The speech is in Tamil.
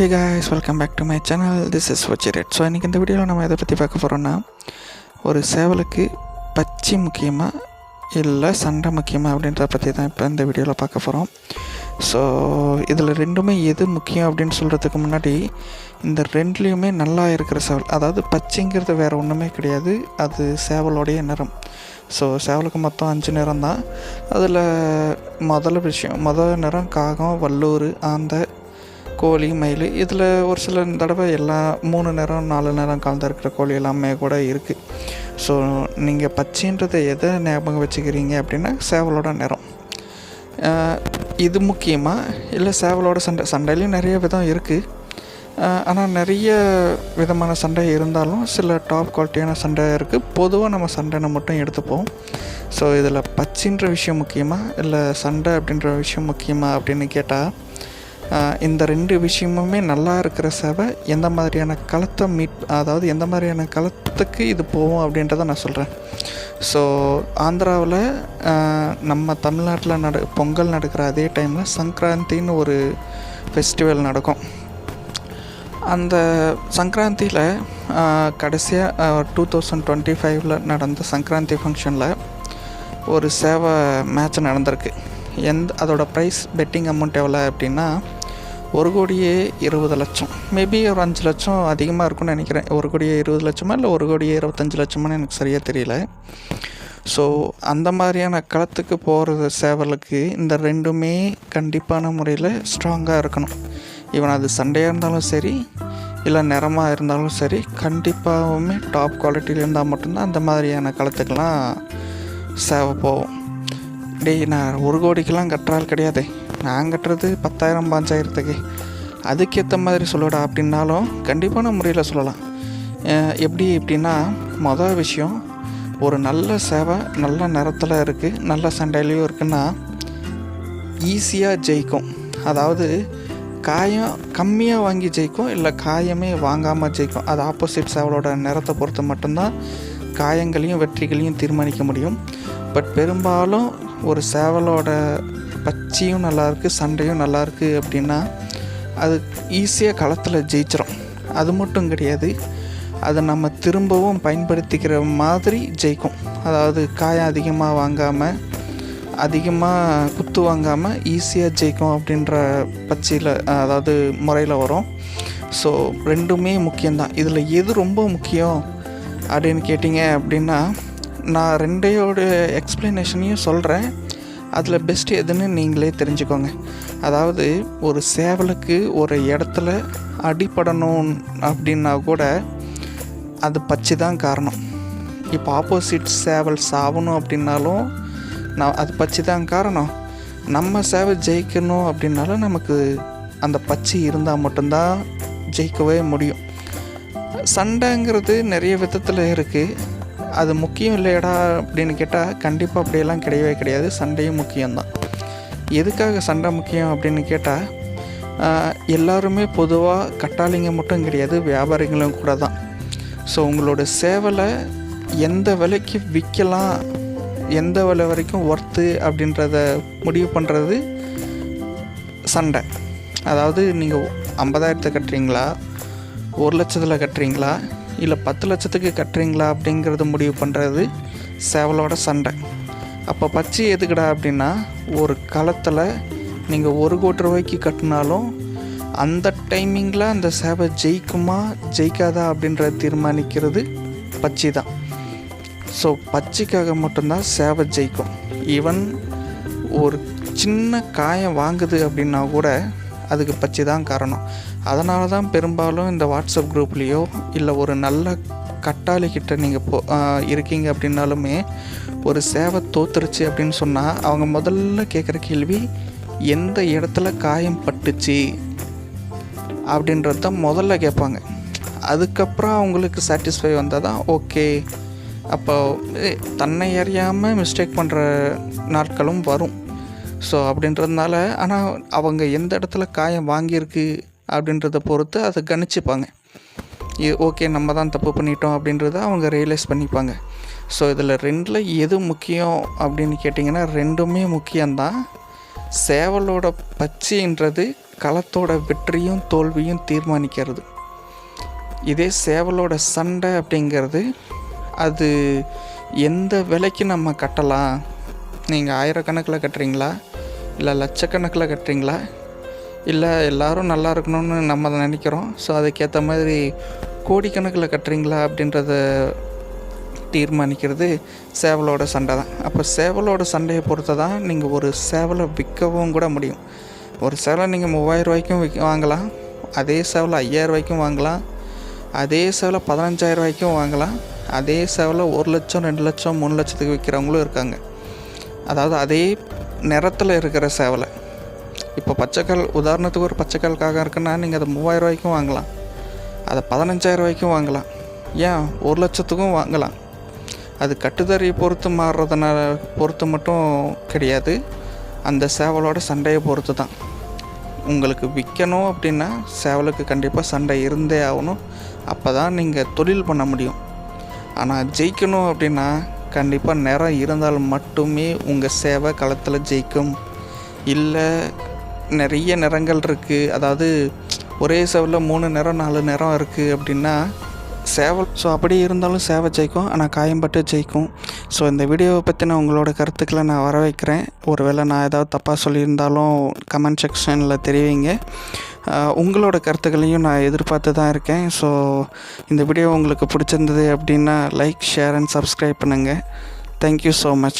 Hey guys welcome back to my channel this is வச்சிரேட் so இன்றைக்கி இந்த வீடியோவில் நம்ம எதை பற்றி பார்க்க போகிறோன்னா ஒரு சேவலுக்கு பச்சை முக்கியமாக இல்லை சண்டை முக்கியமாக அப்படின்றத பற்றி தான் இப்போ இந்த வீடியோவில் பார்க்க போகிறோம் ஸோ இதில் ரெண்டுமே எது முக்கியம் அப்படின்னு சொல்கிறதுக்கு முன்னாடி இந்த ரெண்டுலேயுமே நல்லா இருக்கிற சேவல் அதாவது பச்சைங்கிறது வேறு ஒன்றுமே கிடையாது அது சேவலோடைய நிறம். ஸோ சேவலுக்கு மொத்தம் அஞ்சு நிறம் தான் அதில் முதல்ல விஷயம் முதல் நிறம் காகம் வல்லூர் ஆந்தை கோழி மயில் இதில் ஒரு சில தடவை எல்லா மூணு நேரம் நாலு நேரம் கலந்து இருக்கிற கோழி எல்லாமே கூட இருக்குது ஸோ நீங்கள் பச்சைன்றதை எதை ஞாபகம் வச்சுக்கிறீங்க அப்படின்னா சேவலோட நிறம். இது முக்கியமாக இல்லை சேவலோட சண்டை சண்டையிலையும் நிறைய விதம் இருக்குது ஆனால் நிறைய விதமான சண்டை இருந்தாலும் சில டாப் குவாலிட்டியான சண்டை இருக்குது பொதுவாக நம்ம சண்டைனை மட்டும் எடுத்துப்போம். ஸோ இதில் பச்சின்ற விஷயம் முக்கியமாக இல்லை சண்டை அப்படின்ற விஷயம் முக்கியமாக அப்படின்னு கேட்டால் இந்த ரெண்டு விஷயமுமே நல்லா இருக்கிற சேவை எந்த மாதிரியான களத்தை மீட் அதாவது எந்த மாதிரியான களத்துக்கு இது போகும் அப்படின்றத நான் சொல்கிறேன் ஸோ ஆந்திராவில் நம்ம தமிழ்நாட்டில் நட பொங்கல் நடக்கிற அதே டைமில் சங்கராந்தின்னு ஒரு ஃபெஸ்டிவல் நடக்கும். அந்த சங்கராந்தியில் கடைசியாக டூ தௌசண்ட் டுவெண்ட்டி ஃபைவ்ல நடந்த சங்கராந்தி ஃபங்க்ஷனில் ஒரு சேவை மேட்ச் நடந்திருக்கு. எந்த அதோட ப்ரைஸ் பெட்டிங் அமௌண்ட் எவ்வளோ அப்படின்னா ஒரு கோடியே இருபது லட்சம். மேபி ஒரு அஞ்சு லட்சம் அதிகமாக இருக்கும்னு நினைக்கிறேன். ஒரு கோடியே இருபது லட்சமா இல்லை ஒரு கோடியே இருபத்தஞ்சு லட்சமானு எனக்கு சரியாக தெரியல. ஸோ அந்த மாதிரியான களத்துக்கு போகிறது சேவலுக்கு இந்த ரெண்டுமே கண்டிப்பான முறையில் ஸ்ட்ராங்காக இருக்கணும். ஈவன் அது சண்டையாக இருந்தாலும் சரி இல்லை நிறமாக இருந்தாலும் சரி கண்டிப்பாகவுமே டாப் குவாலிட்டியில் இருந்தால் மட்டும்தான் அந்த மாதிரியான களத்துக்கெலாம் சேவை போவோம் டேய் நான் ஒரு கோடிக்கெலாம் கட்டுறால் கிடையாதே. நான் கட்டுறது பத்தாயிரம் பாஞ்சாயிரத்துக்கு அதுக்கேற்ற மாதிரி சொல்லடா அப்படின்னாலும் கண்டிப்பான முறையில் சொல்லலாம். எப்படி எப்படின்னா மொதல் விஷயம் ஒரு நல்ல சேவை நல்ல நிறத்தில் இருக்குது நல்ல சண்டையிலையும் இருக்குன்னா ஈஸியாக ஜெயிக்கும். அதாவது காயம் கம்மியாக வாங்கி ஜெயிக்கும் இல்லை காயமே வாங்காமல் ஜெயிக்கும். அது ஆப்போசிட் சேவலோட நிறத்தை பொறுத்து மட்டும்தான் காயங்களையும் வெற்றிகளையும் தீர்மானிக்க முடியும். பட் பெரும்பாலும் ஒரு சேவலோட பச்சையும் நல்லாயிருக்கு சண்டையும் நல்லாயிருக்கு அப்படின்னா அது ஈஸியாக களத்தில் ஜெயிச்சிடும் அது மட்டும் கிடையாது. அதை நம்ம திரும்பவும் பயன்படுத்திக்கிற மாதிரி ஜெயிக்கும். அதாவது காயம் அதிகமாக வாங்காமல் அதிகமாக குத்து வாங்காமல் ஈஸியாக ஜெயிக்கும் அப்படின்ற பச்சையில் அதாவது முறையில் வரும். ஸோ ரெண்டுமே முக்கியம்தான். இதில் எது ரொம்ப முக்கியம் அப்படின்னு கேட்டிங்க அப்படின்னா நான் ரெண்டையோட எக்ஸ்ப்ளனேஷனையும் சொல்கிறேன் அதில் பெஸ்ட் எதுன்னு நீங்களே தெரிஞ்சுக்கோங்க. அதாவது ஒரு சேவலுக்கு ஒரு இடத்துல அடிபடணும் அப்படின்னா கூட அது பச்சை தான் காரணம். இப்போ ஆப்போசிட் சேவல் சாவணும் அப்படின்னாலும் நான் அது பச்சை தான் காரணம். நம்ம சேவை ஜெயிக்கணும் அப்படின்னாலும் நமக்கு அந்த பச்சை இருந்தால் மட்டும்தான் ஜெயிக்கவே முடியும். சண்டைங்கிறது நிறைய விதத்தில் இருக்குது அது முக்கியம் இல்லையடா அப்படின்னு கேட்டால் கண்டிப்பாக அப்படியெல்லாம் கிடையவே கிடையாது. சண்டையும் முக்கியம்தான். எதுக்காக சண்டை முக்கியம் அப்படின்னு கேட்டால் எல்லாருமே பொதுவாக கட்டாளிங்க மட்டும் கிடையாது வியாபாரிகளும் கூட தான் ஸோ உங்களோட சேவலை எந்த விலைக்கு விற்கலாம் எந்த விலை வரைக்கும் ஒர்த்து அப்படின்றத முடிவு பண்ணுறது சண்டை. அதாவது நீங்கள் ஐம்பதாயிரத்தை கட்டுறீங்களா ஒரு லட்சத்தில் கட்டுறீங்களா இல்லை பத்து லட்சத்துக்கு கட்டுறீங்களா அப்படிங்கிறது முடிவு பண்ணுறது சேவலோட சண்டை. அப்போ பச்சை எதுக்குடா அப்படின்னா ஒரு களத்தில் நீங்கள் ஒரு கோடி ரூபாய்க்கு கட்டினாலும் அந்த டைமிங்கில் அந்த சேவை ஜெயிக்குமா ஜெயிக்காதா அப்படின்றத தீர்மானிக்கிறது பச்சை தான் ஸோ பச்சைக்காக மட்டும்தான் சேவை ஜெயிக்கும். ஈவன் ஒரு சின்ன காயம் வாங்குது அப்படின்னா கூட அதுக்கு பச்சை தான் காரணம். அதனால தான் பெரும்பாலும் இந்த வாட்ஸ்அப் குரூப்லேயோ இல்லை ஒரு நல்ல கட்டாளிக்கிட்ட நீங்கள் போ இருக்கீங்க அப்படின்னாலுமே ஒரு சேவை தோத்துருச்சு அப்படின்னு சொன்னால் அவங்க முதல்ல கேட்குற கேள்வி எந்த இடத்துல காயம் பட்டுச்சு? அப்படின்றது தான் முதல்ல கேட்பாங்க. அதுக்கப்புறம் அவங்களுக்கு சாட்டிஸ்ஃபை வந்தால் தான் ஓகே அப்போ ஏ, தன்னை அறியாமல் மிஸ்டேக் பண்ணுற நாட்களும் வரும். ஸோ அப்படின்றதுனால ஆனால் அவங்க எந்த இடத்துல காயம் வாங்கியிருக்கு அப்படின்றத பொறுத்து அதை கணிச்சுப்பாங்க. ஓகே நம்ம தான் தப்பு பண்ணிட்டோம் அப்படின்றத அவங்க ரியலைஸ் பண்ணிப்பாங்க. ஸோ இதில் ரெண்டில் எது முக்கியம் அப்படின்னு கேட்டிங்கன்னா ரெண்டுமே முக்கியம்தான். சேவலோட பச்சைன்றது களத்தோட வெற்றியும் தோல்வியும் தீர்மானிக்கிறது. இதே சேவலோட சண்டை அப்படிங்கிறது அது எந்த விலைக்கு நம்ம கட்டலாம்? நீங்கள் ஆயிரக்கணக்கில் கட்டுறீங்களா? இல்லை லட்சக்கணக்கில் கட்டுறீங்களா? இல்லை எல்லோரும் நல்லா இருக்கணும்னு நம்ம அதை நினைக்கிறோம். ஸோ அதுக்கேற்ற மாதிரி கோடிக்கணக்கில் கட்டுறீங்களா அப்படின்றத தீர்மானிக்கிறது சேவலோட சண்டை தான். அப்போ சேவலோட சண்டையை பொறுத்து தான் நீங்கள் ஒரு சேவலை விற்கவும் கூட முடியும். ஒரு சேவலை நீங்கள் மூவாயிரம் ரூபாய்க்கும் விற்க வாங்கலாம். அதே சேவலை ஐயாயிரம் ரூபாய்க்கும் வாங்கலாம். அதே சேவலை பதினஞ்சாயிரம் ரூபாய்க்கும் வாங்கலாம். அதே சேவலை ஒரு லட்சம் ரெண்டு லட்சம் மூணு லட்சத்துக்கு விற்கிறவங்களும் இருக்காங்க. அதாவது அதே நிறத்தில் இருக்கிற சேவலை. இப்போ பச்சைக்கல் உதாரணத்துக்கு ஒரு பச்சைக்கல் காகம் இருக்குன்னா நீங்கள் அதை மூவாயிரம் ரூபாய்க்கும் வாங்கலாம். அதை பதினஞ்சாயிரம் ரூபாய்க்கும் வாங்கலாம். ஏன்? ஒரு லட்சத்துக்கும் வாங்கலாம். அது கட்டுதறியை பொறுத்து மாறுறதுனால பொறுத்து மட்டும் கிடையாது. அந்த சேவலோட சண்டையை பொறுத்து தான். உங்களுக்கு விற்கணும் அப்படின்னா சேவலுக்கு கண்டிப்பாக சண்டை இருந்தே ஆகணும். அப்போ தான் நீங்கள் தொழில் பண்ண முடியும். ஆனால் ஜெயிக்கணும் அப்படின்னா கண்டிப்பாக நிறம் இருந்தால் மட்டுமே உங்கள் சேவை களத்தில் ஜெயிக்கும். இல்லை நிறைய நிறங்கள் இருக்குது அதாவது ஒரே சேவலில் மூணு நிறம் நாலு நிறம் இருக்குது அப்படின்னா சேவல் ஸோ அப்படி இருந்தாலும் சேவை ஜெயிக்கும் ஆனால் காயம்பட்டு ஜெயிக்கும். ஸோ இந்த வீடியோவை பற்றின உங்களோட கருத்துக்களை நான் வர வைக்கிறேன் ஒருவேளை நான் ஏதாவது தப்பாக சொல்லியிருந்தாலும் கமெண்ட் செக்ஷனில் தெரிவிங்க. உங்களோட கருத்துக்களையும் நான் எதிர்பார்த்து தான் இருக்கேன். ஸோ இந்த வீடியோ உங்களுக்கு பிடிச்சிருந்தது அப்படின்னா லைக் ஷேர் அண்ட் சப்ஸ்கிரைப் பண்ணுங்கள் தேங்க்யூ ஸோ மச்